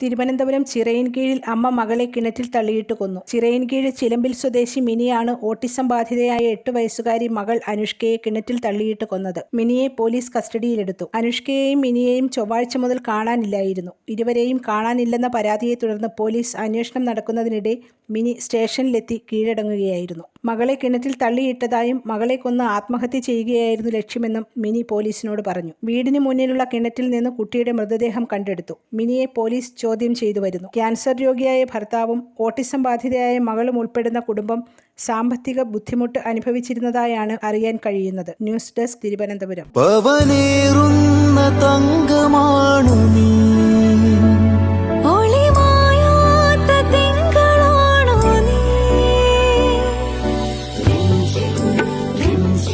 തിരുവനന്തപുരം ചിറയിൻകീഴിൽ അമ്മ മകളെ കിണറ്റിൽ തള്ളിയിട്ട് കൊന്നു. ചിറയിൻ ചിറയിൻകീഴ് ചിലമ്പിൽ സ്വദേശി മിനിയാണ് ഓട്ടിസം ബാധിതയായ എട്ട് വയസ്സുകാരി മകൾ അനുഷ്കയെ കിണറ്റിൽ തള്ളിയിട്ട് കൊന്നത്. മിനിയെ പോലീസ് കസ്റ്റഡിയിലെടുത്തു. അനുഷ്കയെയും മിനിയെയും ചൊവ്വാഴ്ച മുതൽ കാണാനില്ലായിരുന്നു. ഇരുവരെയും കാണാനില്ലെന്ന പരാതിയെ തുടർന്ന് പോലീസ് അന്വേഷണം നടക്കുന്നതിനിടെ മിനി സ്റ്റേഷനിലെത്തി കീഴടങ്ങുകയായിരുന്നു. മകളെ കിണറ്റിൽ തള്ളിയിട്ടതായും മകളെ കൊന്ന് ആത്മഹത്യ ചെയ്യുകയായിരുന്നു ലക്ഷ്യമെന്നും മിനി പോലീസിനോട് പറഞ്ഞു. വീടിന് മുന്നിലുള്ള കിണറ്റിൽ നിന്ന് കുട്ടിയുടെ മൃതദേഹം കണ്ടെടുത്തു. മിനിയെ പോലീസ് ചോദ്യം ചെയ്തു വരുന്നു. ക്യാൻസർ രോഗിയായ ഭർത്താവും ഓട്ടിസം ബാധിതയായ മകളും ഉൾപ്പെടുന്ന കുടുംബം സാമ്പത്തിക ബുദ്ധിമുട്ട് അനുഭവിച്ചിരുന്നതായാണ് അറിയാൻ കഴിയുന്നത്. News desk Thiruvananthapuram.